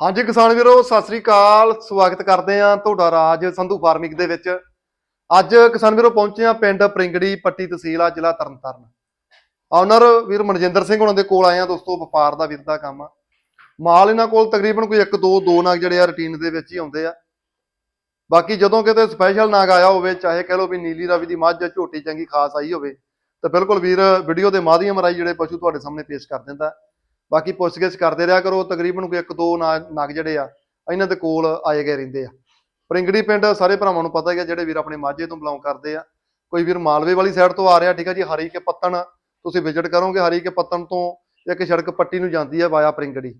ਹਾਂਜੀ ਕਿਸਾਨ ਵੀਰੋ, ਸਤਿ ਸ੍ਰੀ ਅਕਾਲ। ਸਵਾਗਤ ਕਰਦੇ ਆ ਤੁਹਾਡਾ ਰਾਜ ਸੰਧੂ ਫਾਰਮਿੰਗ ਦੇ ਵਿੱਚ। ਅੱਜ ਕਿਸਾਨ ਵੀਰੋ ਪਹੁੰਚੇ ਆ ਪਿੰਡ ਪ੍ਰਿੰਗੜੀ ਪੱਟੀ ਤਹਿਸੀਲ ਆ, ਜ਼ਿਲ੍ਹਾ ਤਰਨਤਾਰਨ। ਆਨਰ ਵੀਰ ਮਨਜਿੰਦਰ ਸਿੰਘ ਉਹਨਾਂ ਦੇ ਕੋਲ ਆਏ ਆ ਦੋਸਤੋ, ਵਪਾਰ ਦਾ ਵੀਰ ਕੰਮ ਆ। ਮਾਲ ਇਹਨਾਂ ਕੋਲ ਤਕਰੀਬਨ ਕੋਈ 1 2 2 ਨਾਗ ਜਿਹੜੇ ਆ ਰੁਟੀਨ ਦੇ ਵਿੱਚ ਹੀ ਆਉਂਦੇ ਆ। ਬਾਕੀ ਜਦੋਂ ਕਿਤੇ ਸਪੈਸ਼ਲ ਨਾਗ ਆਇਆ ਹੋਵੇ, ਚਾਹੇ ਕਹਿ ਲਓ ਵੀ ਨੀਲੀ ਰਾਵੀ ਦੀ ਮੱਝ ਝੋਟੀ ਚੰਗੀ ਖਾਸ ਆਈ ਹੋਵੇ, ਤਾਂ ਬਿਲਕੁਲ ਵੀਰ ਵੀਡੀਓ ਦੇ ਮਾਧਿਅਮ ਰਾਹੀਂ ਜਿਹੜੇ ਪਸ਼ੂ ਤੁਹਾਡੇ ਸਾਹਮਣੇ ਪੇਸ਼ ਕਰ ਦਿੰਦਾ। ਬਾਕੀ ਪੁੱਛਗਿੱਛ ਕਰਦੇ ਰਿਹਾ ਕਰੋ, ਤਕਰੀਬਨ ਕੋਈ ਇੱਕ ਦੋ ਨਾ- ਨਗ ਜਿਹੜੇ ਆ, ਇਹਨਾਂ ਦੇ ਕੋਲ ਆਏ ਗਏ ਰਹਿੰਦੇ ਆ। ਪ੍ਰਿੰਗੜੀ ਪਿੰਡ ਸਾਰੇ ਭਰਾਵਾਂ ਨੂੰ ਪਤਾ ਹੀ ਆ, ਜਿਹੜੇ ਵੀਰ ਆਪਣੇ ਮਾਝੇ ਤੋਂ ਬਿਲੋਂਗ ਕਰਦੇ ਆ। ਕੋਈ ਵੀਰ ਮਾਲਵੇ ਵਾਲੀ ਸਾਈਡ ਤੋਂ ਆ ਰਿਹਾ, ਠੀਕ ਆ ਜੀ, ਹਰੀ ਕੇ ਪੱਤਣ, ਤੁਸੀਂ ਵਿਜ਼ਿਟ ਕਰੋਗੇ, ਹਰੀ ਕੇ ਪੱਤਣ ਤੋਂ ਇੱਕ ਸੜਕ ਪੱਟੀ ਨੂੰ ਜਾਂਦੀ ਹੈ ਵਾਇਆ ਪ੍ਰਿੰਗੜੀ।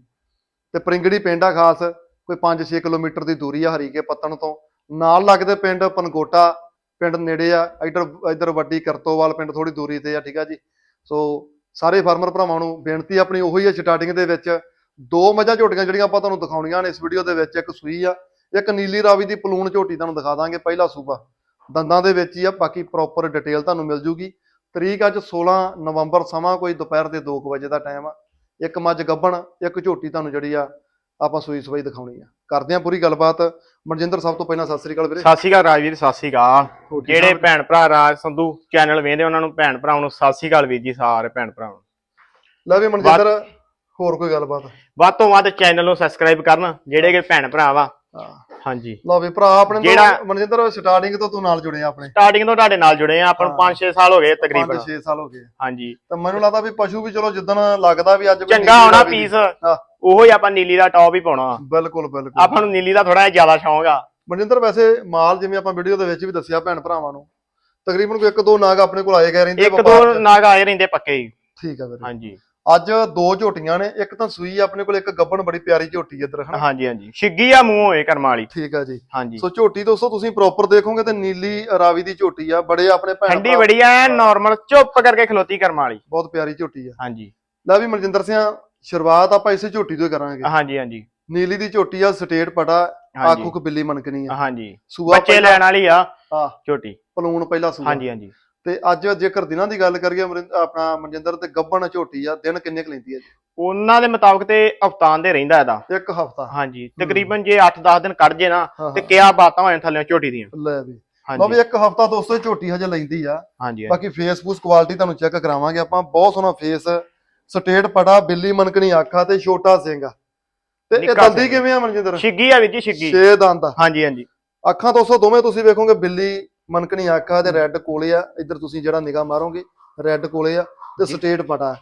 ਤੇ ਪ੍ਰਿੰਗੜੀ ਪਿੰਡ ਆ ਖਾਸ, ਕੋਈ 5-6 ਕਿਲੋਮੀਟਰ ਦੀ ਦੂਰੀ ਆ ਹਰੀ ਕੇ ਪੱਤਣ ਤੋਂ। ਨਾਲ ਲੱਗਦੇ ਪਿੰਡ ਪਨਕੋਟਾ ਪਿੰਡ ਨੇੜੇ ਆ, ਇਧਰ ਇਧਰ ਵੱਡੀ ਕਰਤੋਵਾਲ ਪਿੰਡ ਥੋੜੀ ਦੂਰੀ ਤੇ ਆ, ਠੀਕ ਆ ਜੀ। ਸੋ ਸਾਰੇ ਫਾਰਮਰ ਭਰਾਵਾਂ ਨੂੰ ਬੇਨਤੀ ਆਪਣੀ ਉਹੀ ਹੈ ਸਟਾਰਟਿੰਗ ਦੇ ਵਿੱਚ। ਦੋ ਮੱਝਾਂ ਝੋਟੀਆਂ ਜਿਹੜੀਆਂ ਆਪਾਂ ਤੁਹਾਨੂੰ ਦਿਖਾਉਣੀਆਂ ਨੇ ਇਸ ਵੀਡੀਓ ਦੇ ਵਿੱਚ, ਇੱਕ ਸੂਈ ਆ, ਇੱਕ ਨੀਲੀ ਰਾਵੀ ਦੀ ਪਲੂਣ ਝੋਟੀ ਤੁਹਾਨੂੰ ਦਿਖਾ ਦਾਂਗੇ, ਪਹਿਲਾ ਸੂਬਾ। ਦੰਦਾਂ ਦੇ ਵਿੱਚ ਹੀ ਆ, ਬਾਕੀ ਪ੍ਰੋਪਰ ਡਿਟੇਲ ਤੁਹਾਨੂੰ ਮਿਲ ਜੂਗੀ। ਤਰੀਕ ਅੱਜ 16 ਨਵੰਬਰ, ਸਮਾਂ ਕੋਈ ਦੁਪਹਿਰ ਦੇ 2 ਵਜੇ ਦਾ ਟਾਈਮ ਆ। ਇੱਕ ਮੱਝ ਗੱਭਣ, ਇੱਕ ਝੋਟੀ ਤੁਹਾਨੂੰ ਜਿਹੜੀ ਆ ਆਪਾਂ ਸੂਈ ਸਵਾਈ ਦਿਖਾਉਣੀ ਆ। ਕਰਦੇ ਆ ਪੂਰੀ ਗੱਲਬਾਤ। ਮਨਜਿੰਦਰ ਸਭ ਤੋਂ ਪਹਿਲਾਂ ਸਤਿ ਸ੍ਰੀ ਅਕਾਲ ਵੀਰੇ। ਸਤਿ ਸ਼੍ਰੀ ਅਕਾਲ ਰਾਜਵੀਰ ਸਤਿ ਸ਼੍ਰੀ ਅਕਾਲ। ਜਿਹੜੇ? ਭੈਣ ਭਰਾ ਰਾਜ ਸੰਧੂ ਚੈਨਲ ਵੇਖਦੇ ਉਹਨਾਂ ਨੂੰ ਭੈਣ ਭਰਾਵਾਂ ਨੂੰ ਸਤਿ ਸ਼੍ਰੀ ਅਕਾਲ ਵੀਰ ਜੀ ਸਾਰੇ ਭੈਣ ਭਰਾਵਾਂ ਨੂੰ। ਵੀ ਮਨਜਿੰਦਰ ਹੋਰ ਕੋਈ ਗੱਲਬਾਤ? ਵੱਧ ਤੋਂ ਵੱਧ ਚੈਨਲ ਨੂੰ ਸਬਸਕ੍ਰਾਈਬ ਕਰਨ ਜਿਹੜੇ ਕਿ ਭੈਣ ਭਰਾ ਵਾ ਹਾਂਜੀ। ਲਓ ਵੀ ਭਰਾ ਆਪਣੇ ਜਿਹੜਾ- ਮਨਜਿੰਦਰ ਸਟਾਰਟਿੰਗ ਤੋਂ ਤੂੰ ਨਾਲ ਜੁੜਿਆ ਆਪਣੇ। ਸਟਾਰਟਿੰਗ ਤੋਂ ਤੁਹਾਡੇ ਨਾਲ ਜੁੜੇ ਆ ਆਪਾਂ ਨੂੰ ਹਾਂ। 5-6 ਸਾਲ ਹੋ ਗਏ ਤਕਰੀਬਨ। 5-6 ਸਾਲ ਹੋ ਗਏ। ਹਾਂਜੀ। ਤਾਂ ਮੈਨੂੰ ਲੱਗਦਾ ਵੀ ਪਸ਼ੂ ਵੀ ਚਲੋ ਜਿੱਦਣ ਲੱਗਦਾ ਵੀ ਅੱਜ ਚੰਗਾ ਦੀ- ਪੀਸ। ਉਹੋ ਹੀ ਆਪਾਂ ਨੀਲੀ ਦਾ ਟੌਪ ਹੀ ਪਾਉਣਾ। ਬਿਲਕੁਲ ਬਿਲਕੁਲ। ਆਪਾਂ ਨੂੰ ਨੀਲੀ ਦਾ ਥੋੜਾ ਜ਼ਿਆਦਾ ਸ਼ੌਂਕ ਆ। ਮਨਜਿੰਦਰ ਵੈਸੇ ਮਾਲ ਜਿਵੇਂ ਆਪਾਂ ਵੀਡੀਓ ਦੇ ਵਿੱਚ ਵੀ ਦੱਸਿਆ ਭੈਣ ਭਰਾਵਾਂ ਨੂੰ ਤਕਰੀਬਨ ਕੋਈ ਇੱਕ ਦੋ ਨਾਗ ਆਪਣੇ ਕੋਲ ਆਏ ਗਏ ਰਹਿੰਦੇ ਇੱਕ ਦੋ। ਨਾਗ ਆਏ ਰਹਿੰਦੇ ਪੱਕੇ ਹੀ। ਠੀਕ ਹੈ ਵੀਰੇ। ਹਾਂਜੀ। ਅੱਜ ਦੋ ਝੋਟੀਆਂ ਨੇ ਇੱਕ ਤਾਂ ਸੂਈ ਆ ਆਪਣੇ ਕੋਲ ਇੱਕ ਗੱਬਣ ਬੜੀ ਪਿਆਰੀ ਝੋਟੀ ਇੱਧਰ ਹਨਾ? ਹਾਂਜੀ ਹਾਂਜੀ। ਛਿੱਗੀ ਆ ਮੂੰਹ ਹੋਏ ਕਰਮ ਵਾਲੀ। ਠੀਕ ਹੈ ਜੀ। ਹਾਂਜੀ। ਸੋ ਝੋਟੀ ਦੋਸਤੋ ਤੁਸੀਂ ਪ੍ਰੋਪਰ ਦੇਖੋਗੇ ਤੇ ਨੀਲੀ ਰਾਵੀ ਦੀ ਝੋਟੀ ਆ ਬੜੇ ਆਪਣੇ ਭੈਣ ਠੰਡੀ ਬੜੀ ਆ ਨਾਰਮਲ ਚੁੱਪ ਕਰਕੇ ਖਲੋਤੀ ਕਰਮ ਵਾਲੀ। ਬਹੁਤ ਪਿਆਰੀ ਝੋਟੀ ਆ। ਹਾਂਜੀ। ਲੈ ਵੀ ਮਨਜਿੰਦਰ ਸਿੰਘ ਸ਼ੁਰੂਆਤ ਆਪਾਂ ਇਸੇ ਝੋਟੀ ਤੋਂ ਹੀ ਕਰਾਂਗੇ। ਹਾਂਜੀ ਹਾਂਜੀ। ਨੀਲੀ ਦੀ ਝੋਟੀ ਆ ਸਟੇਟ ਪਟਾ ਹਾਂਜੀ। ਆਖੂ ਕ ਬਿੱਲੀ ਮਨਕਣੀ ਆ। ਹਾਂਜੀ। ਸੂਆ ਬੱਚੇ ਲੈਣ ਵਾਲੀ ਆ ਹਾਂ। ਛੋਟੀ ਪਲੂਣ ਪਹਿਲਾ ਸੂਆ। ਹਾਂਜੀ ਹਾਂਜੀ। ਤੇ ਅੱਜ ਜੇਕਰ ਦਿਨਾਂ ਦੀ ਗੱਲ ਕਰੀਏ ਆਪਣਾ ਮਨਜਿੰਦਰ ਤੇ ਗੱਬਣ ਝੋਟੀ ਆ ਦਿਨ ਕਿੰਨੇ ਕੁ ਲੈਂਦੀ ਆ ਜੀ? ਉਹਨਾਂ ਦੇ ਮੁਤਾਬਕ ਤੇ ਹਫਤਾਨ ਦੇ ਰਹਿੰਦਾ ਇਹਦਾ। ਇੱਕ ਹਫਤਾ। ਹਾਂਜੀ ਤਕਰੀਬਨ ਜੇ 8-10 ਦਿਨ ਕੱਢ ਜੇ ਨਾ ਤੇ ਕਿਆ ਬਾਤਾਂ ਹੋਣ ਥੱਲੇ ਝੋਟੀ ਦੀਆਂ। ਲੈ ਵੀ। ਹਾਂਜੀ। ਵੀ ਇੱਕ ਹਫਤਾ ਦੋਸਤੋ ਝੋਟੀ ਹਜੇ ਲੈਂਦੀ ਆ। ਹਾਂਜੀ ਬਾਕੀ ਫੇਸਬੁੱਕ ਕੁਆਲਿਟੀ ਤੁਹਾਨੂੰ ਚੈੱਕ ਕਰਾਵਾਂਗੇ ਆਪਾਂ। ਬਹੁਤ ਸੋਹਣਾ ਫੇਸ ਸਟੇਟ ਪਟਾ ਬਿੱਲੀ ਮਨਕਣੀ ਆਖਾ ਤੇ ਛੋਟਾ ਸਿੰਘ ਆ। ਤੇ ਇਹ ਨਿੱਕਾ ਦੰਦੀ ਸਿੰਘ। ਕਿਵੇਂ ਆ ਮਨਜਿੰਦਰ? ਛਿੱਗੀ ਆ ਵੀਰ ਜੀ ਛਿੱਗੀ। ਛੇ ਦੰਦ ਆ। ਹਾਂਜੀ ਹਾਂਜੀ। ਅੱਖਾਂ ਦੋਸਤੋ ਦੋਵੇਂ ਤੁਸੀਂ ਵੇਖੋਗੇ ਬਿੱਲੀ ਮਨਕਣੀ ਆਖਾ ਤੇ ਰੈੱਡ ਕੋਲੇ ਆ। ਇੱਧਰ ਤੁਸੀਂ ਜਿਹੜਾ ਨਿਗਾਹ ਮਾਰੋਗੇ ਰੈੱਡ ਕੋਲੇ ਆ ਤੇ। ਸਟੇਟ ਪਟਾ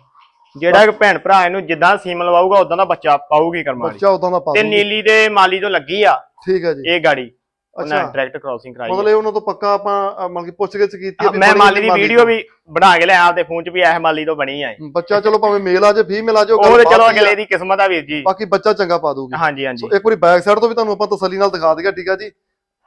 ਜਿਹੜਾ ਕਿ ਭੈਣ ਭਰਾ ਇਹਨੂੰ ਜਿੱਦਾਂ ਸੀਮ ਲਵਾਊਗਾ ਉਦਾਂ ਦਾ ਬੱਚਾ ਪਾਊਗੀ ਕਰਮ ਵਾਲੀ। ਬੱਚਾ ਉਦਾਂ ਦਾ ਪਾ ਤੇ। ਨੀਲੀ ਦੇ ਮਾਲੀ ਤੋਂ ਲੱਗੀ ਆ ਠੀਕ ਹੈ ਜੀ। ਇਹ ਗਾੜੀ। ਉਹਨਾਂ ਡਾਇਰੈਕਟ ਕ੍ਰਾਸਿੰਗ ਕਰਾਈ ਮਤਲਬ ਉਹਨਾਂ ਤੋਂ ਪੱਕਾ ਆਪਾਂ ਮਤਲਬ ਕਿ ਪੁੱਛ ਗਿੱਛ ਕੀਤੀ ਆ ਵੀ ਮੈਂ ਮਾਲੀ ਦੀ ਵੀਡੀਓ ਵੀ ਬਣਾ ਕੇ ਲਿਆ ਆਪਦੇ ਫੋਨ 'ਚ ਵੀ ਇਹ ਮਾਲੀ ਤੋਂ ਬਣੀ ਆ। ਬੱਚਾ ਚਲੋ ਭਾਵੇਂ ਮੇਲ ਆ ਜੇ ਫੀਮੇਲ ਆ ਜੇ ਉਹ ਚਲੋ ਅਗਲੇ ਦੀ ਕਿਸਮਤ ਆ ਵੀਰ ਜੀ। ਬਾਕੀ ਬੱਚਾ ਚੰਗਾ ਪਾ ਦੂਗੀ ਹਾਂਜੀ ਹਾਂਜੀ। ਇੱਕ ਵਾਰੀ ਬੈਕ ਸਾਈਡ ਤੋਂ ਵੀ ਤੁਹਾਨੂੰ ਆਪਾਂ ਤਸੱਲੀ ਨਾਲ ਦਿਖਾ ਦਈਏ ਠੀਕ ਆ ਜੀ।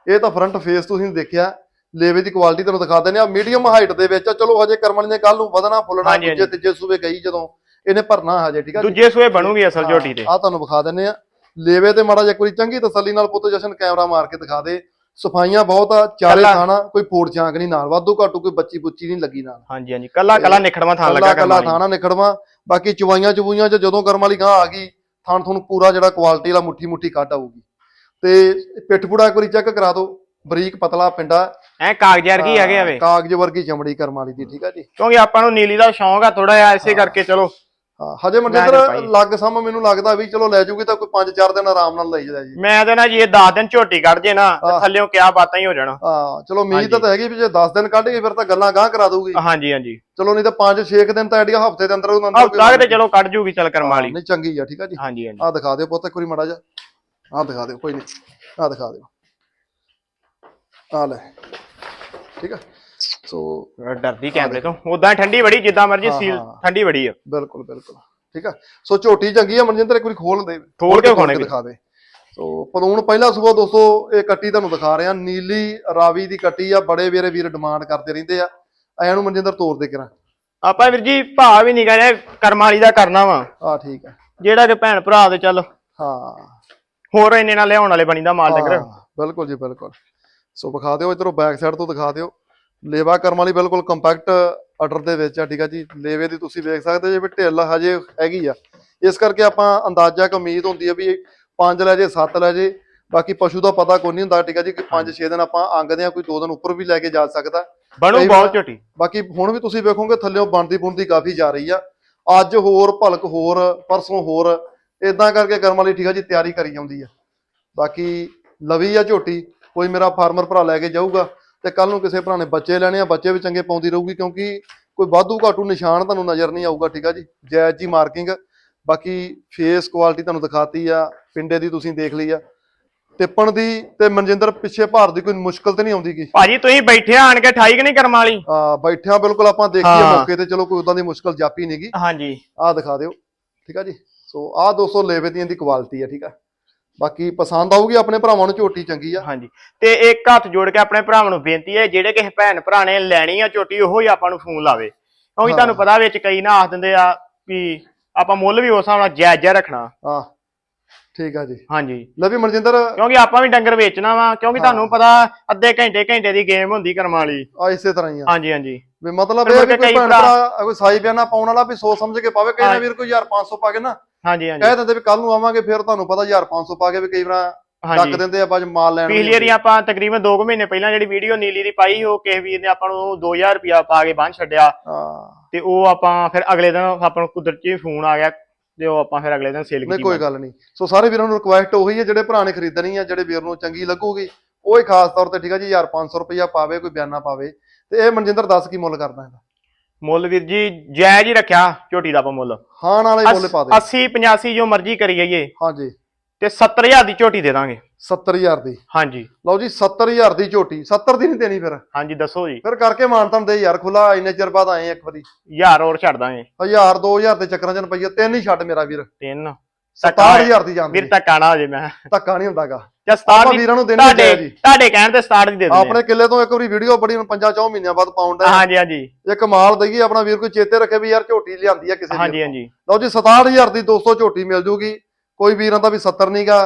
ਇਹ ਤਾਂ ਫਰੰਟ ਫੇਸ ਤੁਸੀਂ ਦੇਖਿਆ ਲੇਵੇ ਦੀ ਕੁਆਲਿਟੀ ਤੁਹਾਨੂੰ ਦਿਖਾ ਦਿੰਦੇ ਆ ਮੀਡੀਅਮ ਹਾਈਟ ਦੇ ਵਿੱਚ ਆ। ਚਲੋ ਹਜੇ ਕਰਮਨ ਨੇ ਕੱਲ ਨੂੰ ਵਧਣਾ ਫੁੱਲਣਾ ਦੂਜੇ ਤੀਜੇ ਸੂਬੇ ਗਈ ਜਦੋਂ ਇਹਨੇ ਭਰਨਾ ਹਜੇ ਠੀਕ ਆ ਦੂਜੇ ਸੂਏ ਬਣੂਗੀ ਅਸਲ ਝੋਟੀ ਤੇ। ਆ ਤੁਹਾਨੂੰ ਵਿਖਾ ਦਿੰਨੇ ਆ ਲੇਵੇ ਤੇ ਮਾੜਾ ਜਿਹਾ ਵਾਰੀ ਚੰਗੀ ਤਸੱਲੀ ਨਾਲ ਪੁੱਤ ਜਸ਼ਨ ਕੈਮਰਾ ਮਾਰ ਕੇ ਦਿਖਾ ਦੇ। ਸਫਾਈਆਂ ਬਹੁਤ ਆ ਚਾਰੇ ਥਾਣਾ ਕੋਈ ਫੋੜ ਚਾਂਕ ਨਹੀਂ ਨਾਲ ਵਾਧੂ ਘਾਟੂ ਕੋਈ ਬੱਚੀ ਬੁੱਚੀ ਨਹੀਂ ਲੱਗੀ ਨਾਲ। ਹਾਂਜੀ ਹਾਂਜੀ। ਕੱਲਾ ਕੱਲਾ ਨਿਖੜਵਾ ਥਾਂ ਕੱਲਾ ਲੱਗਾ ਕੱਲਾ ਥਾਣਾ ਨਿਖੜਵਾ। ਬਾਕੀ ਚੁਵਾਈਆਂ ਚੁਬੂਈਆਂ ਚ ਜਦੋਂ ਕਰਮ ਵਾਲੀ ਗਾਂ ਆ ਗਈ ਥਾਣ ਤੁਹਾਨੂੰ ਪੂਰਾ ਜਿਹੜਾ ਕੁਆਲਿਟੀ ਵਾਲਾ ਮੁੱਠੀ ਮੁੱਠੀ ਕੱਢ ਆਊਗੀ। ਤੇ ਪਿੱਠ ਪੁੜਾ ਇੱਕ ਵਾਰੀ ਚੈੱਕ ਕਰਾ ਦਿਓ ਬਰੀਕ ਪਤਲਾ ਪਿੰਡਾ। ਐ ਕਾਗਜ਼ ਵਰਗੀ ਹੈਗੇ ਆਵੇ ਕਾਗਜ਼ ਵਰਗੀ ਚਮੜੀ ਕਰਮ ਵਾਲੀ ਦੀ ਠੀਕ ਆ ਜੀ। ਕਿਉਂਕਿ ਆਪਾਂ ਨੂੰ ਨੀਲੀ ਦਾ ਸ਼ੌਂਕ ਆ ਥੋੜਾ ਜਿਹਾ ਇਸੇ ਕਰਕੇ ਚਲੋ। ਹਾਂ ਹਜੇ ਮਨਜਿੰਦਰ ਲੱਗ ਸਮ ਮੈਨੂੰ ਲੱਗਦਾ ਵੀ ਚਲੋ ਲੈ ਜੂਗੀ ਤਾਂ ਕੋਈ 5-4 ਦਿਨ ਆਰਾਮ ਨਾਲ ਲਈ ਜਾਂਦਾ ਜੀ। ਮੈਂ ਤਾਂ ਨਾ ਜੀ ਇਹ 10 ਦਿਨ ਝੋਟੀ ਕੱਢ ਜੇ ਨਾ ਤੇ ਹਾਂ। ਥੱਲਿਓਂ ਕਿਆ ਬਾਤਾਂ ਹੀ ਹੋ ਜਾਣਾ। ਹਾਂ ਚਲੋ ਉਮੀਦ। ਤਾਂ ਹੈਗੀ ਵੀ ਜੇ 10 ਦਿਨ ਕੱਢ ਗਈ ਫਿਰ ਤਾਂ ਗੱਲਾਂ ਗਾਂ ਕਰਾ ਦਊਗੀ। ਹਾਂਜੀ ਹਾਂਜੀ। ਚਲੋ ਨਹੀਂ ਤਾਂ 5-6 ਦਿਨ ਤਾਂ ਐਡੀਆਂ ਹਫ਼ਤੇ ਦੇ ਅੰਦਰ ਉਹਨਾਂ ਅੰਦਰ ਹਫਤਾ ਤੇ ਚਲੋ ਕੱਢ ਜੂਗੀ ਚੱਲ ਕਰਮ ਵਾਲੀ। ਨਹੀਂ ਚੰਗੀ ਆ ਠੀਕ ਆ ਜੀ। ਹਾਂਜੀ ਹਾਂਜੀ। ਆਹ ਦਿਖਾ ਦਿਓ ਪੁੱਤ ਇੱਕ ਵਾਰੀ ਮੜਾ ਜਾ ਆਹ ਦਿਖਾ ਦਿਓ ਕੋਈ ਨਹੀਂ। ਆਹ ਦਿਖਾ ਦਿਓ। ਆਹ ਲੈ ਠੀਕ ਆ। ਸੋ ਡਰਦੀ ਕੈਮਰੇ ਤੋਂ। ਉਦਾਂ ਠੰਡੀ ਬੜੀ ਜਿੱਦਾਂ ਮਰਜ਼ੀ ਸੀਲ। ਠੰਡੀ ਬੜੀ ਆ। ਬਿਲਕੁਲ ਬਿਲਕੁਲ। ਠੀਕ ਆ? ਸੋ ਝੋਟੀ ਚੰਗੀ ਆ ਮਨਜਿੰਦਰ ਇੱਕ ਵਾਰੀ ਖੋਲ ਦੇ। ਖੋਲ ਕੇ ਵੀ। ਦਿਖਾ ਦੇ। ਸੋ ਪਲੂਣ ਪਹਿਲਾ ਸੂਬਾ ਦੋਸਤੋ ਇਹ ਕੱਟੀ ਤੁਹਾਨੂੰ ਦਿਖਾ ਰਿਹਾ। ਨੀਲੀ ਰਾਵੀ ਦੀ ਕੱਟੀ ਆ ਬੜੇ ਵੀਰੇ ਵੀਰ ਡਿਮਾਂਡ ਕਰਦੇ ਰਹਿੰਦੇ ਆ। ਐ ਨੂੰ ਮਨਜਿੰਦਰ ਤੋਰ ਦੇ ਕਰਾਂ। ਆਪਾਂ ਵੀਰ ਜੀ ਭਾ ਵੀ ਨਹੀਂ ਕਰਿਆ ਕਰਮ ਵਾਲੀ ਦਾ ਕਰਨਾ ਵਾ। ਆ ਠੀਕ ਆ। ਜਿਹੜਾ ਕਿ ਭੈਣ ਭਰਾ ਦੇ ਚੱਲ। ਹਾਂ। ਹੋਰ ਇੰਨੇ ਨਾਲ ਲਿਆਉਣ ਵਾਲੇ ਬਣੀਦਾ ਮਾਲ ਤੱਕ ਹਾਂ, ਬਿਲਕੁਲ ਜੀ ਬਿਲਕੁਲ। ਸੋ ਵਿਖਾ ਦਿਓ ਇਧਰੋਂ ਬੈਕ ਸਾਈਡ ਤੋਂ ਦਿਖਾ ਦਿਓ। ਲੇਵਾ ਕਰਮ ਵਾਲੀ ਬਿਲਕੁਲ ਕੰਪੈਕਟ ਆਰਡਰ ਦੇ ਵਿੱਚ ਆ ਠੀਕ ਆ ਜੀ। ਲੇਵੇ ਦੀ ਤੁਸੀਂ ਵੇਖ ਸਕਦੇ ਜੇ ਵੀ ਢਿੱਲ ਹਜੇ ਹੈਗੀ ਆ। ਇਸ ਕਰਕੇ ਆਪਾਂ ਅੰਦਾਜ਼ਾ ਕ ਉਮੀਦ ਹੁੰਦੀ ਆ ਵੀ 5 ਲੈ ਜੇ 7 ਲੈ ਜੇ। ਬਾਕੀ ਪਸ਼ੂ ਦਾ ਪਤਾ ਕੋਈ ਨਹੀਂ ਹੁੰਦਾ ਠੀਕ ਆ ਜੀ ਕਿ 5-6 ਦਿਨ ਆਪਾਂ ਅੰਗਦੇ ਆ ਕੋਈ 2 ਦਿਨ ਉੱਪਰ ਵੀ ਲੈ ਕੇ ਜਾ ਸਕਦਾ। ਬਣੂ ਬਹੁਤ ਝੋਟੀ। ਬਾਕੀ ਹੁਣ ਵੀ ਤੁਸੀਂ ਵੇਖੋਗੇ ਥੱਲੇੋਂ ਬਣਦੀ ਬੁਣਦੀ ਕਾਫੀ ਜਾ ਰਹੀ ਆ। ਅੱਜ ਹੋਰ ਭਲਕ ਹੋਰ ਪਰਸੋਂ ਹੋਰ ਇਦਾਂ ਕਰਕੇ ਕਰਮ ਵਾਲੀ ਠੀਕ ਆ ਜੀ ਤਿਆਰੀ ਕਰੀ ਜਾਂਦੀ ਆ। ਬਾਕੀ ਲਵੀ ਆ ਝੋਟੀ ਕੋਈ ਮੇਰਾ ਫਾਰਮਰ ਭਰਾ ਲੈ ਕੇ ਜਾਊਗਾ। ਤੇ ਕੱਲ ਨੂੰ ਕਿਸੇ ਭਰਾ ਨੇ ਬੱਚੇ ਲੈਣੇ ਆ ਬੱਚੇ ਵੀ ਚੰਗੇ ਪਾਉਂਦੀ ਰਹੂਗੀ ਕਿਉਂਕਿ ਕੋਈ ਵਾਧੂ ਘਾਟੂ ਨਿਸ਼ਾਨ ਤੁਹਾਨੂੰ ਨਜ਼ਰ ਨਹੀਂ ਆਊਗਾ ਠੀਕ ਆ ਜੀ? ਜਾਇਜ਼ ਜੀ ਮਾਰਕਿੰਗ। ਬਾਕੀ ਫੇਸ ਕੁਆਲਿਟੀ ਤੁਹਾਨੂੰ ਦਿਖਾਤੀ ਆ ਪਿੰਡੇ ਦੀ ਤੁਸੀਂ ਦੇਖ ਲਈ ਆ। ਟਿੱਪਣ ਦੀ ਤੇ ਮਨਜਿੰਦਰ ਪਿੱਛੇ ਭਾਰ ਦੀ ਕੋਈ ਮੁਸ਼ਕਲ ਤੇ ਨਹੀਂ ਆਉਂਦੀਗੀ ਭਾਜੀ ਤੁਸੀਂ ਬੈਠੇ ਆਣ ਕੇ ਠਾਈ ਕਿ ਨਹੀਂ ਕਰਮ ਵਾਲੀ? ਆ ਬੈਠਿਆ ਬਿਲਕੁਲ ਆਪਾਂ ਦੇਖੀਏ ਹਾਂ। ਮੌਕੇ ਤੇ ਚਲੋ ਕੋਈ ਉਦਾਂ ਦੀ ਮੁਸ਼ਕਲ ਜਾਪੀ ਨਹੀਂਗੀ ਹਾਂਜੀ। ਆਹ ਦਿਖਾ ਦਿਓ ਠੀਕ ਆ ਜੀ? ਸੋ ਆਹ 200 ਲੇਵੇ ਦੀ ਕੁਆਲਿਟੀ ਆ ਠੀਕ ਆ? ਬਾਕੀ ਪਸੰਦ ਆਊਗੀ ਆਪਣੇ ਭਰਾਵਾਂ ਨੂੰ ਝੋਟੀ ਚੰਗੀ ਆ। ਹਾਂਜੀ। ਤੇ ਇੱਕ ਹੱਥ ਜੋੜ ਕੇ ਆਪਣੇ ਭਰਾਵਾਂ ਨੂੰ ਬੇਨਤੀ ਹੈ ਜਿਹੜੇ ਕਿਸੇ ਭੈਣ ਭਰਾ ਨੇ ਲੈਣੀ ਆ ਝੋਟੀ ਉਹੋ ਹੀ ਆਪਾਂ ਨੂੰ ਫੋਨ ਲਾਵੇ। ਕਿਉਂਕਿ। ਤੁਹਾਨੂੰ ਪਤਾ ਵਿੱਚ ਕਈ ਨਾ ਆਖ ਦਿੰਦੇ ਆ ਵੀ ਆਪਾਂ ਮੁੱਲ ਵੀ ਉਸ ਹਿਸਾਬ ਨਾਲ ਜਾਇਜ਼ ਜਿਹਾ ਰੱਖਣਾ। ਠੀਕ ਆ ਜੀ। ਹਾਂਜੀ। ਲੈ ਵੀ ਮਨਜਿੰਦਰ ਕਿਉਂਕਿ ਆਪਾਂ ਵੀ ਡੰਗਰ ਵੇਚਣਾ ਵਾ ਕਿਉਂਕਿ। ਤੁਹਾਨੂੰ ਪਤਾ ਅੱਧੇ ਘੰਟੇ ਘੰਟੇ ਦੀ ਗੇਮ ਹੁੰਦੀ ਕਰਮ ਵਾਲੀ। ਆ ਇਸੇ ਤਰ੍ਹਾਂ ਹੀ ਆ। ਹਾਂਜੀ ਹਾਂਜੀ। ਵੀ ਮਤਲਬ ਇਹ ਕੋਈ ਭੈਣ ਭਰਾ- ਕੋਈ ਸਾਈ ਬਿਆਨਾ ਪਾਉਣ ਵਾਲਾ ਵੀ ਸੋਚ ਸਮਝ ਕੇ ਪਾਵੇ ਕਈ ਨਾ। ਵੀਰ ਕੋਈ 1500 ਪਾ ਕੇ ਨਾ ਹਾਂਜੀ ਹਾਂਜੀ। ਕਹਿ ਦਿੰਦੇ ਵੀ ਕੱਲ ਨੂੰ ਆਵਾਂਗੇ ਫਿਰ ਤੁਹਾਨੂੰ ਪਤਾ 1500 ਪਾ ਕੇ ਵੀ ਕਈ ਵਾਰ ਡੱਕ ਦਿੰਦੇ ਆ ਬਾਜ ਮਾਲ ਲੈਣ ਪਿਛਲੀ ਵਾਰੀ ਆਪਾਂ ਤਕਰੀਬਨ 2 ਮਹੀਨੇ ਪਹਿਲਾਂ ਜਿਹੜੀ ਵੀਡੀਓ ਨੀਲੀ ਦੀ ਪਾਈ ਉਹ ਕਿਸੇ ਵੀਰ ਨੇ ਆਪਾਂ ਨੂੰ 2000 ਰੁਪਿਆ ਪਾ ਕੇ ਬੰਨ ਛੱਡਿਆ। ਹਾਂ। ਤੇ ਉਹ ਆਪਾਂ ਫਿਰ ਅਗਲੇ ਦਿਨ ਆਪਾਂ ਨੂੰ ਕੁਦਰਤੀ ਫੋਨ ਆ ਗਿਆ ਤੇ ਉਹ ਆਪਾਂ ਫਿਰ ਅਗਲੇ ਦਿਨ ਸੇਲ ਨਹੀਂ ਕੀਤੀ ਕੋਈ ਗੱਲ ਨਹੀਂ। ਸੋ ਸਾਰੇ ਵੀਰਾਂ ਨੂੰ ਰਿਕੁਐਸਟ ਉਹੀ ਹੈ ਜਿਹੜੇ ਭਰਾ ਨੇ ਖਰੀਦਣੀ ਆ ਜਿਹੜੇ ਵੀਰ ਨੂੰ ਚੰਗੀ ਲੱਗੂਗੀ ਉਹ ਹੀ ਖਾਸ ਤੌਰ ਤੇ ਠੀਕ ਆ ਜੀ 1500 ਰੁਪਇਆ ਪਾਵੇ ਕੋਈ ਬਿਆਨਾ ਪਾਵੇ। ਤੇ ਇਹ ਮਨਜਿੰਦਰ ਦੱਸ ਕੀ ਮੁੱਲ ਕਰਦਾ ਇਹਦਾ? ਮੁੱਲ ਵੀਰ ਜੀ ਜਾਇਜ਼ ਹੀ ਰੱਖਿਆ ਝੋਟੀ ਦਾ ਆਪਾਂ ਮੁੱਲ। ਹਾਂ ਨਾਲੇ ਮੁੱਲ ਪਾ ਦੇ। 80 85 ਜੋ ਮਰਜ਼ੀ ਕਰੀ ਜਾਈਏ ਹਾਂਜੀ। ਤੇ 70000 ਦੀ ਝੋਟੀ ਦੇ ਦਾਂਗੇ। 70000 ਦੀ। ਹਾਂਜੀ। ਲਓ ਜੀ 70000 ਦੀ ਝੋਟੀ। 70 ਦੀ ਨਹੀਂ ਦੇਣੀ ਫਿਰ। ਹਾਂਜੀ ਦੱਸੋ ਜੀ। ਫਿਰ ਕਰਕੇ ਮਾਨਤਨ ਦੇ ਯਾਰ ਖੁੱਲਾ ਇੰਨੇ ਚਿਰ ਬਾਅਦ ਆਏ ਇੱਕ ਵਾਰੀ। ਹਜ਼ਾਰ ਹੋਰ ਛੱਡ ਦਾਂਗੇ। 1000 2000 ਦੇ ਚੱਕਰਾਂ ਚ ਰੁਪਈਆ ਤਿੰਨ ਹੀ ਛੱਡ ਮੇਰਾ ਵੀਰ। ਤਿੰਨ। 67000 ਦੀ ਜਾਂਦੀ। ਵੀਰ ਧੱਕਾ ਨਾ ਹੋ ਜੇ ਮੈਂ। ਧੱਕਾ ਨਹੀਂ ਹੁੰਦਾਗਾ। ਜਾਂ ਆਪਾਂ 67 ਦੀ ਵੀਰਾਂ ਨੂੰ ਦੇਣੀ ਤੁਹਾਡੇ ਜੀ ਤੁਹਾਡੇ ਕਹਿਣ ਤੇ 67 ਦੀ ਦੇ ਦਿੰਦੇ ਆਪਣੇ ਕਿੱਲੇ ਤੋਂ ਇੱਕ ਵਾਰੀ ਵੀਡੀਓ ਬੜੀ ਹੁਣ ਪੰਜਾਂ ਚੌਂ ਮਹੀਨਿਆਂ ਬਾਅਦ ਪਾਉਂਡ ਆ। ਹਾਂਜੀ ਹਾਂਜੀ। ਇੱਕ ਮਾਲ ਦਈਏ ਆਪਣਾ ਵੀਰ ਕੋਈ ਚੇਤੇ ਰੱਖੇ ਵੀ ਯਾਰ ਝੋਟੀ ਲਿਆਂਦੀ ਆ ਕਿਸੇ ਵੀਰ ਹਾਂਜੀ ਤੋਂ। ਹਾਂਜੀ। ਲਓ ਜੀ 67000 ਦੀ 200 ਝੋਟੀ ਮਿਲ ਜੂਗੀ। ਕੋਈ ਵੀਰਾਂ ਦਾ ਵੀ 70 ਨਹੀਂਗਾ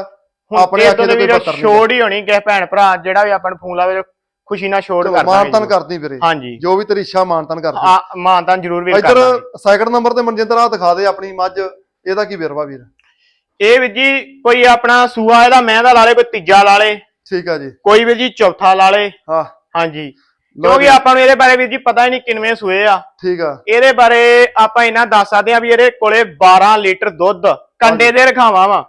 ਆਪਣੇ ਆਖੇ ਤੋਂ ਤੇ ਕੋਈ ਵੀਰੋ 72 ਨਹੀਂ ਛੋੜ ਹੀ ਹੋਣੀ ਕਿਸੇ ਭੈਣ ਭਰਾ ਜਿਹੜਾ ਵੀ ਆਪਾਂ ਨੂੰ ਫੋਨ ਲਾਵੇ ਖੁਸ਼ੀ ਨਾਲ ਛੋੜ ਕਰ ਮਾਨਤਨ ਕਰਦੀ ਵੀਰੇ। ਹਾਂਜੀ। ਜੋ ਵੀ ਤੇਰੀ ਇੱਛਾ ਮਾਨਤਨ ਕਰਦੀ। ਆ ਮਾਨਤਾਨ ਜ਼ਰੂਰ ਵੀਰ ਕਰ ਇੱਧਰ ਸੈਕਿੰਡ ਨੰਬਰ ਤੇ ਮਨਜਿੰਦਰ ਆ ਦਿਖਾ ਦੇ ਆਪਣੀ ਮੱਝ। ਇਹਦਾ ਕੀ ਵੇਰਵਾ ਵੀਰ? ਇਹ ਵੀਰ ਜੀ ਕੋਈ ਆਪਣਾ ਸੂਆ ਇਹਦਾ ਮੈਂ ਦਾ ਲਾ ਲੇ ਕੋਈ ਤੀਜਾ ਲਾ ਲੇ। ਠੀਕ ਆ ਜੀ। ਕੋਈ ਵੀਰ ਜੀ ਚੌਥਾ ਲਾ ਲੇ। ਹਾਂ। ਹਾਂਜੀ। ਕਿਉਂਕਿ ਆਪਾਂ ਨੂੰ ਇਹਦੇ ਬਾਰੇ ਵੀਰ ਜੀ ਪਤਾ ਹੀ ਨਹੀਂ ਕਿੰਨਵੇਂ ਸੂਏ ਆ। ਠੀਕ ਆ। ਇਹਦੇ ਬਾਰੇ ਆਪਾਂ ਇਹਨਾਂ ਦੱਸ ਸਕਦੇ ਆ ਵੀ ਇਹਦੇ ਕੋਲੇ 12 ਲੀਟਰ ਦੁੱਧ ਕੰਡੇ ਦੇ ਰਖਾਵਾ ਵਾ।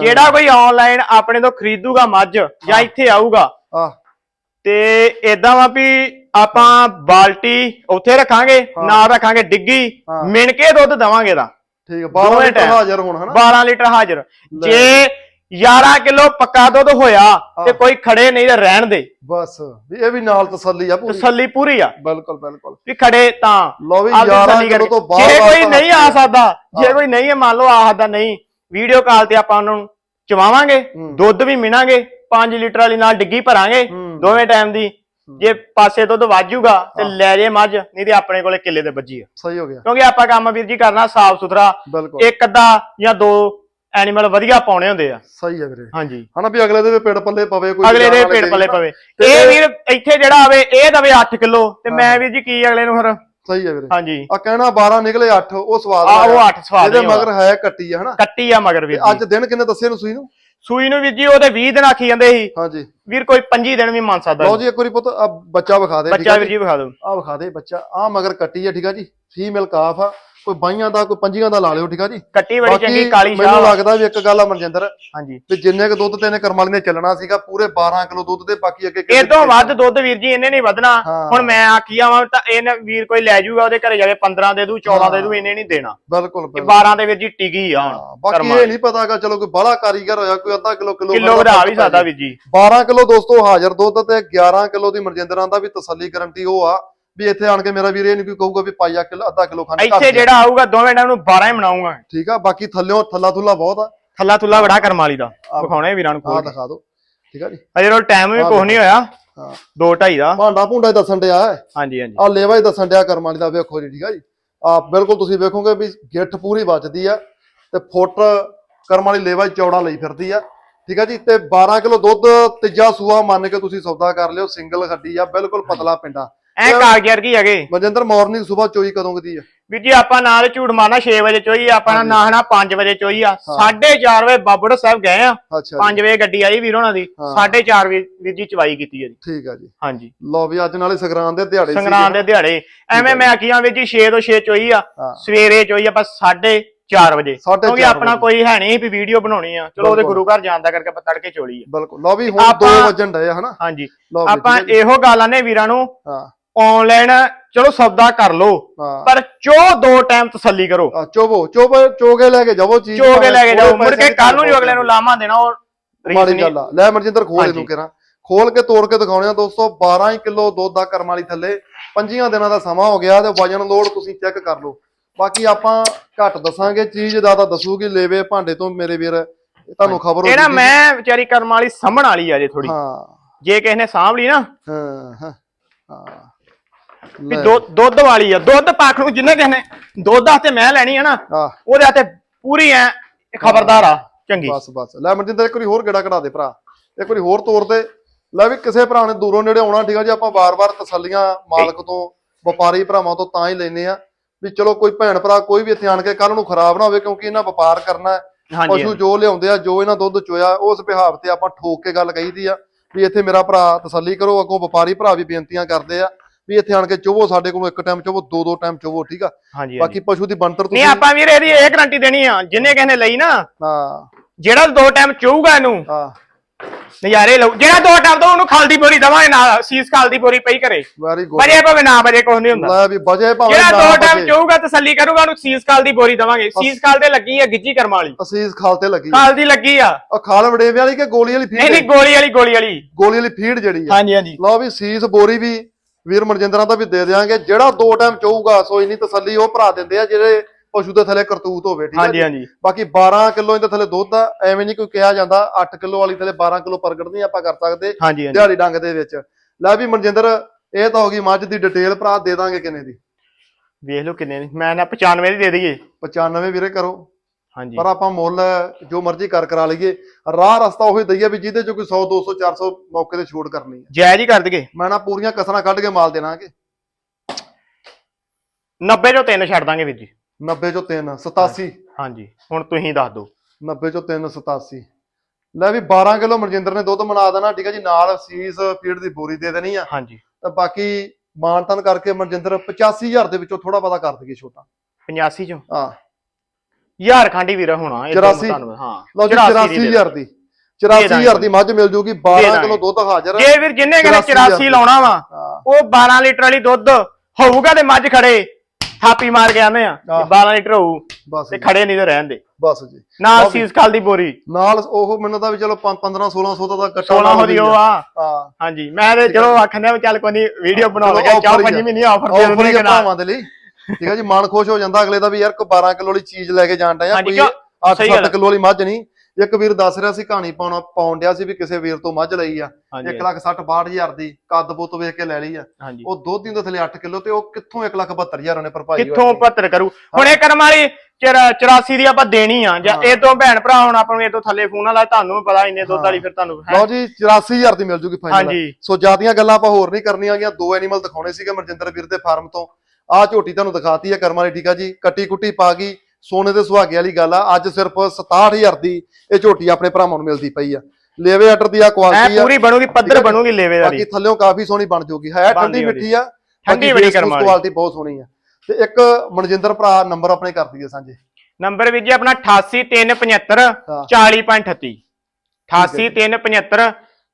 ਜਿਹੜਾ ਕੋਈ ਆਨਲਾਈਨ ਆਪਣੇ ਤੋਂ ਖਰੀਦੂਗਾ ਮੱਝ ਜਾਂ ਇੱਥੇ ਆਊਗਾ। ਤੇ ਇਦਾਂ ਵਾ ਵੀ ਆਪਾਂ ਬਾਲਟੀ ਉੱਥੇ ਰੱਖਾਂਗੇ। ਨਾਲ ਰੱਖਾਂਗੇ ਡਿੱਗੀ। ਮਿਣ ਕੇ ਦੁੱਧ ਦਵਾਂਗੇ ਦਾ ਠੀਕ ਆ 12 ਦੋਵੇਂ ਲੀਟਰ। ਹਾਜ਼ਰ ਹੁਣ ਹਨਾ 12 ਲੀਟਰ ਹਾਜ਼ਰ ਲੈ। ਜੇ 11 ਕਿਲੋ ਪੱਕਾ ਦੁੱਧ ਹੋਇਆ ਤੇ ਕੋਈ ਖੜੇ ਨਹੀਂ ਤੇ ਰਹਿਣ ਦੇ ਬਸ ਵੀ ਇਹ ਵੀ ਨਾਲ ਤਸੱਲੀ ਆ ਪੂਰੀ ਤਸੱਲੀ ਪੂਰੀ ਆ ਬਿਲਕੁਲ ਬਿਲਕੁਲ ਵੀ ਖੜੇ ਤਾਂ ਲਓ ਵੀ ਆਪਦੀ 11 ਤਸੱਲੀ ਕਿਲੋ ਕਰਕੇ। ਤੋਂ ਬਾਹਰ ਜੇ ਕੋਈ ਨਹੀਂ ਆ ਸਕਦਾ ਜੇ ਹਾਂ। ਕੋਈ ਨਹੀਂ ਹੈ ਮੰਨ ਲਓ ਆ ਸਕਦਾ ਨਹੀਂ ਵੀਡੀਓ ਕਾਲ ਤੇ ਆਪਾਂ ਉਹਨਾਂ ਨੂੰ ਚਵਾਵਾਂਗੇ ਹੂੰ। ਦੁੱਧ ਵੀ ਮਿਣਾਂਗੇ 5 ਲੀਟਰ ਵਾਲੀ ਨਾਲ ਡਿੱਗੀ ਭਰਾਂਗੇ ਹੂੰ। ਦੋਵੇਂ ਟਾਈਮ ਦੀ ਜੇ ਪਾਸੇ ਦੁੱਧ ਵਾਜੂਗਾ ਤੇ। ਲੈ ਜੇ ਮੱਝ ਨਹੀਂ ਤੇ ਆਪਣੇ ਕੋਲੇ ਕਿੱਲੇ ਤੇ ਵੱਜੀ ਆ। ਸਹੀ ਹੋ ਗਿਆ। ਕਿਉਂਕਿ ਆਪਾਂ ਕੰਮ ਵੀਰ ਜੀ ਕਰਨਾ ਸਾਫ਼ ਸੁਥਰਾ ਇੱਕ ਅੱਧਾ ਜਾਂ ਦੋ ਐਨੀਮਲ ਵਧੀਆ ਪਾਉਣੇ ਹੁੰਦੇ ਆ। ਸਹੀ ਹੈ ਵੀਰੇ। ਹਾਂਜੀ। ਹਨਾ ਵੀ ਅਗਲੇ ਦੇ ਪਿੰਡ ਪੱਲੇ ਪਵੇ ਕੋਈ ਅਗਲੇ ਦੇ ਪੇਟ ਪੱਲੇ ਪਵੇ। ਇਹ ਵੀਰ ਇੱਥੇ ਜਿਹੜਾ ਆਵੇ ਇਹ ਦਵੇ 8 ਕਿਲੋ। ਤੇ। ਮੈਂ ਵੀਰ ਜੀ ਕੀ ਅਗਲੇ ਨੂੰ ਫਿਰ? ਸਹੀ ਹੈ ਵੀਰੇ। ਹਾਂਜੀ। ਆ ਕਹਿਣਾ 12 ਨਿਕਲੇ 8 ਉਹ ਸਵਾਦ ਆ। ਉਹ ਆਇਆ। 8 ਸਵਾਦ ਇਹਦੇ ਮਗਰ ਹੈ ਕੱਟੀ ਆ ਹਨਾ? ਕੱਟੀ ਆ ਮਗਰ ਵੀਰ ਅੱਜ ਦਿਨ ਕਿੰਨੇ ਦੱਸੇ ਨੂੰ ਸੂਈ ਨੂੰ? ਸੂਈ ਨੂੰ ਵੀਰ ਜੀ ਉਹਦੇ 20 ਦਿਨ ਆਖੀ ਜਾਂਦੇ ਸੀ। ਹਾਂਜੀ। ਵੀਰ ਕੋਈ 25 ਦਿਨ ਵੀ ਮੰਨ ਸਕਦਾ ਲਓ ਜੀ ਇੱਕ ਵਾਰੀ ਪੁੱਤ ਆ ਬੱਚਾ ਵਿਖਾ ਦੇ ਬੱਚਾ ਵੀਰ ਜੀ ਵਿਖਾ ਦਿਓ। ਆ ਵਿਖਾ ਦੇ ਬੱਚਾ ਆ ਮਗਰ ਕੱਟੀ ਆ ਠੀਕ ਆ ਜੀ? ਫੀਮੇਲ ਕਾਫ ਆ। ਕੋਈ ਬਾਈਆਂ ਦਾ ਕੋਈ ਪੰਜੀਆਂ ਦਾ ਲਾ ਲਿਓ ਠੀਕ ਆ ਜੀ? ਕੱਟੀ ਬੜੀ ਚੰਗੀ ਕਾਲੀ ਮੈਨੂੰ ਸ਼ਾਹ। ਲੱਗਦਾ ਵੀ ਇੱਕ ਗੱਲ ਆ ਮਨਜਿੰਦਰ ਹਾਂਜੀ। ਵੀ ਜਿੰਨੇ ਕੁ ਦੁੱਧ ਤੇ ਇਹਨੇ ਕਰਮਾਲੀ ਨੇ ਚੱਲਣਾ ਸੀਗਾ ਪੂਰੇ 12 ਕਿਲੋ ਦੁੱਧ ਦੇ ਬਾਕੀ ਅੱਗੇ ਇਦੋਂ ਵੱਧ ਦੁੱਧ ਵੀਰ ਜੀ ਇਹਨੇ ਨਹੀਂ ਵਧਣਾ। ਹੁਣ ਮੈਂ ਆਖੀ ਆਵਾਂ ਤਾਂ ਇਹਨੇ ਵੀਰ ਕੋਈ ਲੈ ਜਾਊਗਾ ਉਹਦੇ ਘਰੇ ਜਾ ਕੇ 15 ਦੇ ਦੂ 14 ਦੇ ਦੂ ਇਹਨੇ ਨਹੀਂ ਦੇਣਾ। ਬਿਲਕੁਲ ਇਹ ਬਿਲਕੁਲ। 12 ਦੇ ਵੀਰ ਜੀ ਟਿਕੀ ਆ ਹੁਣ ਬਾਕੀ ਇਹ ਨਹੀਂ ਪਤਾਗਾ ਚਲੋ ਕੋਈ ਬੜਾ ਕਾਰੀਗਰ ਹੋਇਆ ਕੋਈ ਅੱਧਾ ਕਿਲੋ ਕਿਲੋ ਕਿਲੋ ਵਧਾ ਵੀ ਸਕਦਾ ਵੀਰ ਜੀ। 12 ਕਿਲੋ ਦੋਸਤੋ ਹਾਜ਼ਰ ਦੁੱਧ ਤੇ 11 ਕਿਲੋ ਦੀ ਮਨਜਿੰਦਰਾਂ ਦਾ ਵੀ ਤਸੱਲੀ ਗਰੰਟੀ ਉਹ ਆ। ਵੀ ਇੱਥੇ ਆਣ ਕੇ ਮੇਰਾ ਵੀਰ ਇਹ ਨਹੀਂ ਕੋਈ ਕਹੂਗਾ ਵੀ ਪਾਈਆ ਕਿਲੋ ਅੱਧਾ ਕਿਲੋ ਖਾਣੇ ਇੱਥੇ ਜਿਹੜਾ ਆਊਗਾ ਦੋਵੇਂ ਟਾਈਮ ਨੂੰ 12 ਹੀ ਬਣਾਉਂਗਾ ਠੀਕ ਆ ਬਾਕੀ ਥੱਲਿਓ ਥੱਲਾ ਥੁੱਲਾ ਬਹੁਤ ਆ। ਥੱਲਾ ਥੁੱਲਾ ਬੜਾ ਕਰਮ ਵਾਲੀ ਦਾ। ਵਿਖਾਉਣੇ ਵੀਰਾਂ ਨੂੰ ਆ ਕੋਲ ਦਿਖਾ ਦਿਓ। ਠੀਕ ਆ ਜੀ। ਅਜੇ ਰੋ ਟਾਈਮ ਵੀ ਕੁਝ ਨਹੀਂ ਹੋਇਆ। ਹਾਂ। 2:30 ਦਾ। ਭਾਂਡਾ ਭੁੰਡਾ ਹੀ ਦੱਸਣ ਡਿਆ ਹਾਂਜੀ ਹਾਂਜੀ। ਆ ਲੇਵਾ ਹੀ ਦੱਸਣ ਡਿਆ ਕਰਮਾਲੀ ਦਾ ਵੇਖੋ ਜੀ ਠੀਕ ਆ ਜੀ। ਆ ਬਿਲਕੁਲ ਤੁਸੀਂ ਵੇਖੋਗੇ ਵੀ ਗਿੱਠ ਪੂਰੀ ਵੱਜਦੀ ਆ ਤੇ ਫੁੱਟ ਕਰਮਾਲੀ ਲੇਵਾ ਹੀ ਚੌੜਾ ਲਈ ਫਿਰਦੀ ਆ। ਠੀਕ ਆ ਜੀ ਤੇ 12 ਕਿਲੋ ਦੁੱਧ ਤੀਜਾ ਸੂਆ ਮੰਨ ਕੇ ਤੁਸੀਂ ਸੌਦਾ ਕਰ ਲਿਓ ਸਿੰਗਲ ਖੱਡੀ ਆ ਬਿਲਕੁਲ ਪਤਲਾ ਪਿੰਡਾ। ਐ ਕਾਗਜ਼ਰ ਕੀ ਹੈਗੇ ਮਨਜਿੰਦਰ ਮਾਰਨਿੰਗ ਸਵੇਰ ਚੋਈ ਕਦੋਂ ਕਦੀ ਆ? ਵੀ ਜੀ ਆਪਾਂ ਨਾਲ ਝੂਠ ਮਾਰਨਾ 6 ਵਜੇ ਚੋਈ ਆਪਾਂ ਹਾਂਜੀ। ਨਾਹਣਾ 5 ਵਜੇ ਚੋਈ ਆ। ਹਾਂ। 4:30 ਵਜੇ ਬਾਬੜ ਸਾਹਿਬ ਗਏ ਆ। ਅੱਛਾ 5 ਵਜੇ ਗੱਡੀ ਆਈ ਵੀਰ ਉਹਨਾਂ ਦੀ। ਹਾਂ। 4:30 ਵਜੇ ਵੀਰ ਜੀ ਚਵਾਈ ਕੀਤੀ ਜੀ। ਠੀਕ ਆ ਜੀ। ਹਾਂਜੀ। ਲਓ ਵੀ ਅੱਜ ਨਾਲੇ ਸੰਗਰਾਂਦ ਦੇ ਦਿਹਾੜੇ ਸੰਗਰਾਮ ਦੇ ਦਿਹਾੜੇ। ਐਵੇਂ ਮੈਂ ਆਖੀਆਂ ਵੀਰ ਜੀ 6 ਤੋਂ 6 ਚੋਈ ਆ। ਸਵੇਰੇ ਚੋਈ ਆਪਾਂ 4:30 ਵਜੇ। ਕਿਉਂਕਿ ਆਪਣਾ। ਕੋਈ ਹੈ ਨਹੀਂ ਵੀ ਵੀਡੀਓ ਬਣਾਉਣੀ ਆ। ਚਲੋ ਉਹਦੇ। ਗੁਰੂ ਘਰ ਜਾਣ ਦਾ ਕਰਕੇ ਆਪਾਂ ਤੜਕੇ ਚੋਲੀ ਆ। ਬਿਲਕੁਲ। ਲਓ ਵੀ ਹੁਣ ਆਪਾਂ- 2 ਵਜਣ ਡਏ ਹਨਾ? ਹਾਂਜੀ। ਆਪਾਂ। ਇਹੋ ਗੱਲ ਆਨੇ ਵੀਰਾਂ ਨੂੰ ਹਾਂ। ਆਨਲਾਈਨ ਚਲੋ ਸੌਦਾ ਕਰ ਹਾਂ। ਪਰ ਚੋ ਦੋ ਟਾਈਮ ਤਸੱਲੀ ਕਰੋ। ਆ, ਚੋਵੋ ਚੋਗੇ ਲੈ ਕੇ ਜਾਵੋ ਚੀਜ਼ ਚੋ ਕੇ ਲੈ ਕੇ ਜਾਓ ਮੁੜ ਕੇ ਕੱਲ ਨੂੰ ਜੋ ਅਗਲੇ ਨੂੰ ਲਾਮਾ ਦੇਣਾ ਉਹ ਰੀਸ ਮਾੜੀ ਨਹੀਂ। ਗੱਲ ਆ। ਲੈ ਮਨਜਿੰਦਰ ਖੋਲ ਹਾਂਜੀ। ਇਹਨੂੰ ਕਿਰਾਂ ਖੋਲ ਕੇ ਤੋੜ ਕੇ ਦਿਖਾਉਣੇ ਆ ਦੋਸਤੋ 12 ਹੀ ਕਿਲੋ ਦੁੱਧ ਦਾ ਕਰਮ ਵਾਲੀ ਥੱਲੇ। ਪੰਜੀਆਂ ਦਿਨਾਂ ਦਾ ਸਮਾਂ ਹੋ ਗਿਆ ਤੇ ਵਜਨ ਲੋਡ ਤੁਸੀਂ ਚੈੱਕ ਕਰ ਲਓ। ਬਾਕੀ ਆਪਾਂ ਘੱਟ ਦੱਸਾਂਗੇ ਚੀਜ਼ ਜ਼ਿਆਦਾ ਦੱਸੂਗੀ ਲੇਵੇ ਭਾਂਡੇ ਤੋਂ ਮੇਰੇ ਵੀਰ। ਇਹ ਤੁਹਾਨੂੰ ਖਬਰ ਇਹ ਨਾ ਹੋਊਗੀ। ਮੈਂ ਵਿਚਾਰੀ ਕਰਮ ਵਾਲੀ ਸਾਂਭਣ ਵਾਲੀ ਆ ਜੇ ਥੋੜੀ ਹਾਂ। ਜੇ ਕਿਸੇ ਨੇ ਸਾਂਭ ਲਈ ਨਾ ਹਾਂ ਹਾਂ। ਹਾਂ। ਵੀ ਲੈ, ਦੁੱਧ ਦੁੱਧ ਵਾਲੀ ਆ। ਦੁੱਧ ਪੱਖ ਨੂੰ ਜਿੰਨੇ ਕਿਸੇ ਨੇ ਦੁੱਧ ਤੇ ਮੈਂ ਲੈਣੀ ਆ ਨਾ ਆਹ, ਉਹਦੇ ਹੱਥੇ ਪੂਰੀ ਐ ਖਬਰਦਾਰ ਆ। ਚੰਗੀ। ਬਸ ਬਸ। ਲੈ ਮਨਜਿੰਦਰ ਇੱਕ ਵਾਰੀ ਹੋਰ ਗੇੜਾ ਕਢਾ ਦੇ ਭਰਾ। ਇੱਕ ਵਾਰੀ ਹੋਰ ਤੋਰ ਦੇ। ਲੈ ਵੀ ਕਿਸੇ ਭਰਾ ਨੇ ਦੂਰੋਂ ਨੇੜੇ ਆਉਣਾ ਠੀਕ ਆ ਜੀ ਆਪਾਂ ਵਾਰ-ਵਾਰ ਤਸੱਲੀਆਂ ਮਾਲਕ ਤੋਂ ਵਪਾਰੀ ਭਰਾਵਾਂ ਤੋਂ ਤਾਂ ਹੀ ਲੈਨੇ ਆ। ਵੀ ਚਲੋ ਕੋਈ ਭੈਣ ਭਰਾ ਕੋਈ ਵੀ ਇੱਥੇ ਆਣ ਕੇ ਕੱਲ ਨੂੰ ਖਰਾਬ ਨਾ ਹੋਵੇ ਕਿਉਂਕਿ ਇਹਨਾਂ ਵਪਾਰ ਕਰਨਾ ਹੈ। ਹਾਂਜੀ ਪਸ਼ੂ ਜੋ ਲਿਆਉਂਦੇ ਆ ਜੋ ਇਹਨਾਂ ਦੁੱਧ ਚੋਇਆ ਉਸ ਵਿਹਾਰ ਤੇ ਆਪਾਂ ਠੋਕ ਕੇ ਗੱਲ ਕਹੀਦੀ ਆ। ਵੀ ਇੱਥੇ ਮੇਰਾ ਭਰਾ ਤਸੱਲੀ ਕਰੋ ਅੱਗੋਂ ਵਪਾਰੀ ਭਰਾ ਵੀ ਬੇਨਤੀਆਂ ਕਰਦੇ ਆ ਵੀ ਇੱਥੇ ਆਣ ਕੇ ਚੋਵੋ ਸਾਡੇ ਕੋਲੋਂ ਇੱਕ ਟਾਈਮ ਚੋਵੋ ਦੋ ਦੋ ਟਾਈਮ ਚੋਵੋ ਠੀਕ ਆ? ਹਾਂਜੀ ਬਾਕੀ ਪਸ਼ੂ ਦੀ ਬਣਤਰ ਨਹੀਂ ਤੁਸੀਂ ਆਪਾਂ ਵੀਰ ਇਹਦੀ ਇਹ ਗਰੰਟੀ ਦੇਣੀ ਆ ਜਿੰਨੇ ਕਿਸੇ ਨੇ ਲਈ ਨਾ ਹਾਂ। ਜਿਹੜਾ ਦੋ ਟਾਈਮ ਚੋਊਗਾ ਇਹਨੂੰ ਹਾਂ। ਨਜ਼ਾਰੇ ਲਊ ਜਿਹੜਾ ਦੋ ਟਾਈਮ ਤੋਂ ਉਹਨੂੰ ਖਲਦੀ ਬੋਰੀ ਦਵਾਂਗੇ ਨਾਲ। ਸੀਸ ਖਲਦੀ ਬੋਰੀ ਪਈ ਘਰੇ। ਵੈਰੀ ਗੁੱਡ ਬਜੇ ਭਾਵੇਂ ਨਾ ਬਜੇ ਕੁਝ ਨਹੀਂ ਹੁੰਦਾ। ਲੈ ਵੀ ਬਜੇ ਭਾਵੇਂ ਜਿਹੜਾ ਦੋ ਟਾਈਮ। ਚੋਊਗਾ ਤਸੱਲੀ ਕਰੂਗਾ ਉਹਨੂੰ ਸੀਸ ਖਲ ਦੀ ਬੋਰੀ ਦਵਾਂਗੇ ਸੀਸ ਖਲ ਤੇ ਲੱਗੀ ਆ ਗਿੱਜੀ ਕਰਮ ਵਾਲੀ। ਅਸੀਸ ਖਾਲ ਤੇ ਲੱਗੀ ਖਲ ਦੀ ਲੱਗੀ ਆ। ਆ ਖਾਲ ਵੜੇਵੇਂ ਵਾਲੀ ਕਿ ਗੋਲੀ ਵਾਲੀ ਨਹੀਂ ਫੀਡ ਨਹੀਂ ਗੋਲੀ ਵਾਲੀ ਗੋਲੀ ਵਾਲੀ। ਗੋਲੀ ਵਾਲੀ ਫੀਡ ਜਿਹੜੀ ਆ। ਹਾਂਜੀ ਹਾਂਜੀ। ਲਓ ਵੀ ਸੀਸ ਬੋਰੀ ਵੀ ਵੀਰ ਮਨਜਿੰਦਰਾਂ ਦਾ ਵੀ ਦੇ ਦਿਆਂਗੇ। ਜਿਹੜਾ ਦੋ ਟਾਈਮ ਚਾਹੂਗਾ ਸੋ ਇੰਨੀ ਤਸੱਲੀ ਉਹ ਭਰਾ ਦਿੰਦੇ ਆ ਜਿਹੜੇ ਪਸ਼ੂ ਦੇ ਥੱਲੇ ਕਰਤੂਤ ਹੋਵੇ ਠੀਕ ਹੈ ਹਾਂਜੀ? ਹਾਂਜੀ। ਬਾਕੀ 12 ਕਿਲੋ ਇਹਦੇ ਥੱਲੇ ਦੁੱਧ ਆ ਐਵੇਂ ਨਹੀਂ ਕੋਈ ਕਿਹਾ ਜਾਂਦਾ 8 ਕਿਲੋ ਵਾਲੀ ਥੱਲੇ 12 ਕਿਲੋ ਪ੍ਰਗਟ ਨਹੀਂ ਆਪਾਂ ਕਰ ਸਕਦੇ ਦਿਹਾੜੀ ਡੰਗ ਦੇ ਵਿੱਚ। ਲੈ ਵੀ ਮਨਜਿੰਦਰ ਇਹ ਤਾਂ ਹੋ ਗਈ ਮੱਝ ਦੀ ਡਿਟੇਲ ਭਰਾ ਦੇ ਦਾਂਗੇ ਕਿੰਨੇ ਦੀ? ਵੇਖ ਲਓ ਕਿੰਨੇ ਨੇ। ਮੈਂ ਨਾ 95 ਦੀ ਦੇ ਦਈਏ। 95 ਵੀਰੇ ਕਰੋ। ਹਾਂਜੀ। ਪਰ ਆਪਾਂ ਮੁੱਲ ਜੋ ਮਰਜ਼ੀ ਕਰ ਕਰਾ ਲਈਏ। ਰਾਹ ਰਸਤਾ ਉਹੀ ਦਈਏ ਵੀ ਜਿਹਦੇ ਚ ਕੋਈ 100 200 400 ਮੌਕੇ ਤੇ ਛੋਟ ਕਰਨੀ ਹੈ। ਜਾਇਜ਼ ਹੀ ਕਰ ਦਈਏ। ਮੈਂ ਨਾ ਪੂਰੀਆਂ ਕਸਰਾਂ ਕੱਢ ਕੇ ਮਾਲ ਦੇਣਾਗੇ 90 ਚੋਂ ਤਿੰਨ ਛੱਡ ਦਾਂਗੇ ਵੀਰ ਜੀ। 90 ਚੋਂ 3 87 ਹਾਂਜੀ ਹੁਣ ਤੁਸੀਂ ਦੱਸ ਦਿਓ। 90 ਚੋਂ 3 87 ਲੈ ਵੀ 12 ਕਿਲੋ ਮਨਜਿੰਦਰ ਨੇ ਦੁੱਧ ਬਣਾ ਦੇਣਾ ਠੀਕ ਹੈ ਜੀ। ਨਾਲ ਸੀਸ ਫੀਡ ਦੀ ਬੋਰੀ ਦੇ ਦੇਣੀ ਆ। ਹਾਂਜੀ। ਤਾਂ ਬਾਕੀ ਮਾਨਤਨ ਕਰਕੇ ਮਨਜਿੰਦਰ 85000 ਦੇ ਵਿੱਚੋਂ ਥੋੜਾ ਬਹੁਤਾ ਕਰ ਦਈਏ ਛੋਟਾ। 85 ਚੋਂ? ਹਾਂ। ਯਾਰ ਖਾਂਡੀ ਵੀਰ ਹੋਣਾ ਇਹ ਤਾਂ 84 ਤੁਹਾਨੂੰ- ਹਾਂ ਲਓ ਜੀ 84 ਦੀ ਦੇ 84000 ਦੀ। ਦੇ 84000 ਦੀ ਮੱਝ ਮਿਲ ਜੂਗੀ 12 ਦਾਂਗੇ। ਕਿਲੋ ਦੁੱਧ ਹਾਜ਼ਰ। ਜੇ ਵੀਰ ਜਿੰਨੇ ਕਹਿੰਦੇ 84 84 ਲਾਉਣਾ ਵਾ ਉਹ 12 ਲੀਟਰ ਵਾਲੀ ਦੁੱਧ ਹੋਊਗਾ ਤੇ ਮੱਝ ਖੜੇ। ਥਾਪੀ ਮਾਰ ਕੇ ਆਨੇ ਆ ਆਹ। 12 ਲੀਟਰ ਹੋਊ ਬਸ ਤੇ ਜੀ, ਖੜੇ ਨਹੀਂ ਤੇ ਰਹਿਣ ਦੇ। ਬਸ ਜੀ। ਨਾਲ। ਸੀਸ ਖਾਲ ਦੀ ਬੋਰੀ। ਨਾਲ ਉਹ ਮੈਨੂੰ ਤਾਂ ਵੀ ਚਲੋ 15 1600 ਦਾ ਤਾਂ ਕੱਟਾ 16 ਦੀ ਉਹ ਆ। ਹਾਂ। ਹਾਂਜੀ ਮੈਂ ਤੇ ਚਲੋ ਆਖੰਦੇ ਆ ਵੀ ਚੱਲ ਕੋਈ ਨਹੀਂ ਵੀਡੀਓ ਬਣਾ ਚਲੋ ਲਗਾ। offer ਚਾਹ ਹੀ ਪੰਜ ਆ। ਮਹੀਨੇ ਆਫਰ ਦੇ ਦਿੰਦੇ ਹੀ ਭਰਾਵਾਂ ਦੇ ਲਈ। ਠੀਕ ਹੈ ਜੀ ਮਨ ਖੁਸ਼ ਹੋ ਜਾਂਦਾ ਅਗਲੇ ਦਾ ਵੀ ਯਾਰ ਕੋ 12 ਕਿਲੋ ਵਾਲੀ ਚੀਜ਼ ਲੈ ਕੇ ਜਾਣ ਡਿਆ ਹਾਂਜੀ, ਕੋਈ ਕਿਉਂ? 8 ਸਹੀ ਗੱਲ 7 ਕਿਲੋ ਵਾਲੀ ਮੱਝ ਨਹੀਂ। ਇੱਕ ਵੀਰ ਦੱਸ ਰਿਹਾ ਸੀ ਕਹਾਣੀ ਪਾਉਣਾ ਪਾਉਣ ਡਿਆ ਸੀ ਵੀ ਕਿਸੇ ਵੀਰ ਤੋਂ ਮੱਝ ਲਈ ਆ। ਹਾਂਜੀ 1 ਲੱਖ 60 62000 ਦੀ ਕੱਦ ਬੁੱਤ ਵੇਖ ਕੇ ਲੈ ਲਈ ਆ। ਉਹ ਦੁੱਧ ਦੀ ਥੱਲੇ 8 ਕਿਲੋ ਤੇ ਉਹ ਕਿੱਥੋਂ 1 ਲੱਖ 72000 ਉਹਨੇ ਭਰਪਾਈ ਕਿੱਥੋਂ ਹੋਈ। ਪੱਤਰ ਕਰੂ? ਹੁਣ ਇਹ ਕਰਮ ਵਾਲੀ 84 ਦੀ ਆਪਾਂ ਦੇਣੀ ਆ। ਜਾਂ। ਇਹ ਤੋਂ ਭੈਣ ਭਰਾ ਹੁਣ ਆਪਾਂ ਨੂੰ ਇਹ ਤੋਂ ਥੱਲੇ ਫੋਨ ਵਾਲਾ ਤੁਹਾਨੂੰ ਵੀ ਪਤਾ ਇੰਨੇ ਦੁੱਧ ਵਾਲੀ ਫਿਰ ਤੁਹਾਨੂੰ? ਲਓ ਜੀ 84000 ਦੀ ਮਿਲ ਜੂਗੀ ਫਾਈਨਲ ਹਾਂਜੀ। ਸੋ ਜਿਆਦੀਆਂ ਗੱਲਾਂ ਆਪਾਂ ਹੋਰ ਨਹੀਂ ਕਰਨੀਆਂ ਗੀਆਂ। ਦੋ ਐਨੀਮਲ ਦਿਖਾਉਣੇ ਸੀਗੇ ਮਨਜਿੰਦਰ ਵੀਰ ਦੇ ਫਾਰਮ ਤੋਂ। ਆਹ ਝੋਟੀ ਤੁਹਾਨੂੰ ਦਿਖਾਤੀ ਹੈ ਕਰਮ ਵਾਲੀ ਠੀਕ ਆ ਜੀ। ਕੱਟੀ ਕੁੱਟੀ ਪਾ ਗਈ। ਸੋਨੇ ਦੇ ਸੁਹਾਗੇ ਵਾਲੀ ਗੱਲ ਆ ਅੱਜ ਸਿਰਫ 67000 ਦੀ ਇਹ ਝੋਟੀ ਆਪਣੇ ਭਰਾਵਾਂ ਨੂੰ ਮਿਲਦੀ ਪਈ ਆ। ਲੇਵੇ ਆਰਡਰ ਦੀ ਆ ਕੁਆਲਿਟੀ ਆ। ਪੂਰੀ ਬਣੂਗੀ ਪੱਧਰ ਹੈ। ਬਣੂਗੀ ਲੇਵੇ ਵਾਲੀ। ਬਾਕੀ ਥੱਲਿਓਂ ਕਾਫੀ ਸੋਹਣੀ ਬਣ ਜੂਗੀ। ਹੈ ਠੰਡੀ ਮਿੱਠੀ ਆ ਠੰਡੀ ਬੜੀ ਕਰਮ ਵਾਲੀ। ਕੁਆਲਿਟੀ ਬਹੁਤ ਸੋਹਣੀ ਆ। ਤੇ ਇੱਕ ਮਨਜਿੰਦਰ ਭਰਾ ਨੰਬਰ ਆਪਣੇ ਕਰ ਦਈਏ ਸਾਂਝੇ। ਨੰਬਰ ਵੀ ਜੀ ਆਪਣਾ 88375 ਹਾਂ। 40.38 88375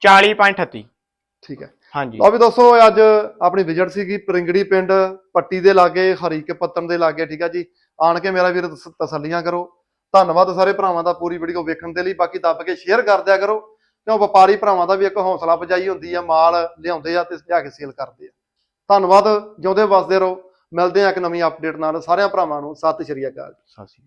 40.38 ਠੀਕ ਹੈ ਹਾਂਜੀ। ਲਓ ਵੀ ਦੋਸਤੋ ਅੱਜ ਆਪਣੀ ਵਿਜ਼ਿਟ ਸੀਗੀ ਪਰਿੰਗੜੀ ਪਿੰਡ ਪੱਟੀ ਦੇ ਲਾਗੇ ਹਰੀਕੇ ਪੱਤਨ ਦੇ ਲਾਗੇ ਠੀਕ ਆ ਜੀ। ਆਣ ਕੇ ਮੇਰਾ ਵੀਰ ਤਸੱਲੀਆਂ ਕਰੋ। ਧੰਨਵਾਦ ਸਾਰੇ ਭਰਾਵਾਂ ਦਾ ਪੂਰੀ ਵੀਡੀਓ ਵੇਖਣ ਦੇ ਲਈ। ਬਾਕੀ ਦੱਬ ਕੇ ਸ਼ੇਅਰ ਕਰ ਦਿਆ ਕਰੋ। ਕਿਉਂ ਵਪਾਰੀ ਭਰਾਵਾਂ ਦਾ ਵੀ ਇੱਕ ਹੌਸਲਾ ਬਜਾਈ ਹੁੰਦੀ ਆ, ਮਾਲ ਲਿਆਉਂਦੇ ਆ ਤੇ ਲਿਆ ਕੇ ਸੇਲ ਕਰਦੇ ਆ। ਧੰਨਵਾਦ, ਜਿਉਂਦੇ ਵਸਦੇ ਰਹੋ। ਮਿਲਦੇ ਆ ਇੱਕ ਨਵੀਂ ਅਪਡੇਟ ਨਾਲ। ਸਾਰਿਆਂ ਭਰਾਵਾਂ ਨੂੰ ਸਤਿ ਸ਼੍ਰੀ ਅਕਾਲ। ਸਤਿ ਸ਼੍ਰੀ